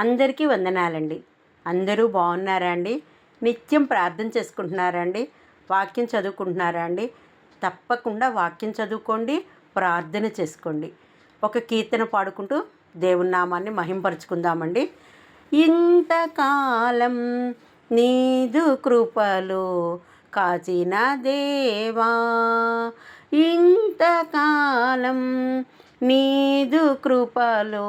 అందరికీ వందనాలండి. అందరూ బాగున్నారా అండి? నిత్యం ప్రార్థన చేసుకుంటున్నారా అండి? వాక్యం చదువుకుంటున్నారా అండి? తప్పకుండా వాక్యం చదువుకోండి ప్రార్థన చేసుకోండి. ఒక కీర్తన పాడుకుంటూ దేవుని నామాన్ని మహింపరుచుకుందామండి. ఇంతకాలం నీదు కృపలు కాచిన దేవా ఇంతకాలం నీదు కృపలో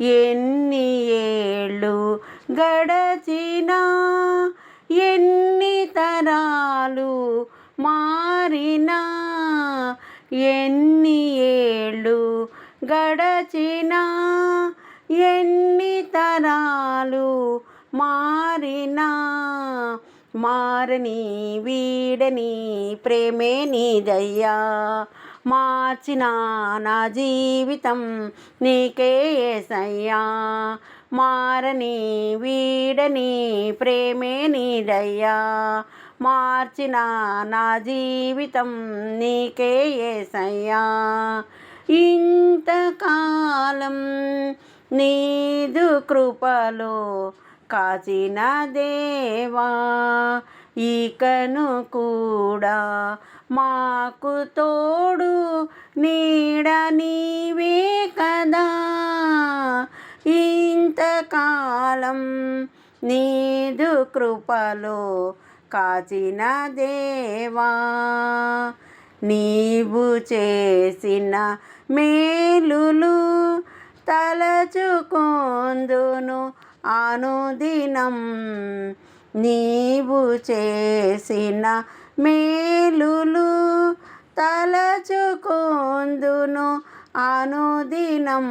ఎన్ని ఏళ్ళు గడచినా ఎన్ని తరాలు మారినా ఎన్ని ఏళ్ళు గడచినా ఎన్ని తరాలు మారినా. మారని వీడని ప్రేమే నీదయ్యా. మార్చిన నా జీవితం నీకే ఏసయ్యా. మారని వీడని ప్రేమే నీదయ్యా మార్చిన నా జీవితం నీకే ఏసయ్యా. ఇంతకాలం నీదు కృపలో కాచిన దేవా ఇకను కూడా మాకు తోడు నీడ నీవే కదా. ఇంతకాలం నీదు కృపలో కాచిన దేవా. నీవు చేసిన మేలులు తలచుకొందును అనుదినం. నీవు చేసిన మేలులు తలచుకొందును అనుదినం.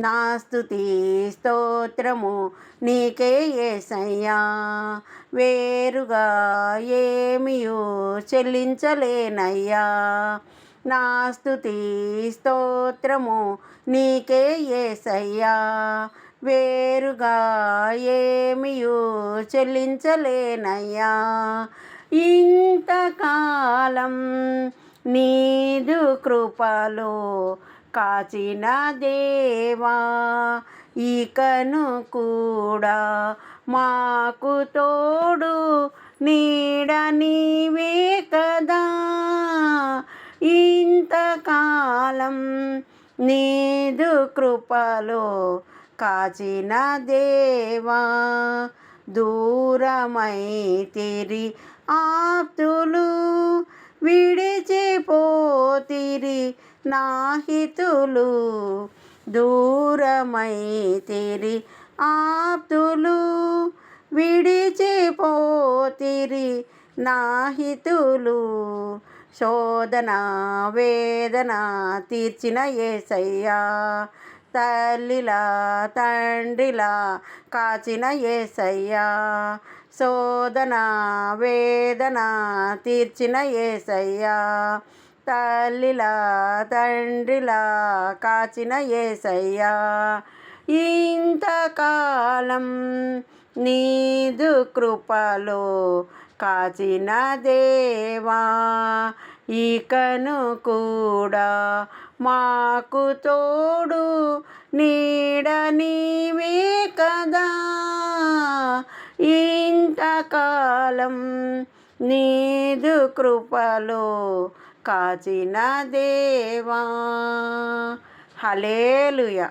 నా స్థుతి స్తోత్రము నీకే ఏసయ్యా. వేరుగా ఏమియో చెల్లించలేనయ్యా. నా స్థుతి స్తోత్రము నీకే ఏసయ్యా. వేరుగా ఏమియో చెల్లించలేనయ్యా. ఇంతకాలం నీదు కృపలో కాచిన దేవా ఇకను కూడా మాకు తోడు నీడ నీవే కదా. ఇంతకాలం నీదు కృపలో కాచిన దేవా దూరమైతిరి ఆప్తులు విడిచిపోతిరి నాహితులు దూరమైతిరి. ఆప్తులు విడిచిపోతిరి నాహితులు శోధన వేదన తీర్చిన ఏసయ్యా. తల్లిలా తండ్రిలా కాచిన ఏసయ్యా. శోధన వేదన తీర్చిన ఏసయ్యా. తల్లిలా తండ్రిలా కాచిన ఏసయ్యా. ఇంతకాలం నీదు కృపలో కాచిన దేవా. ఇకను కూడా మాకు తోడు నీడ నీవే కదా. ఇంతకాలం నీదు కృపలో కాచిన దేవా. హలేలుయ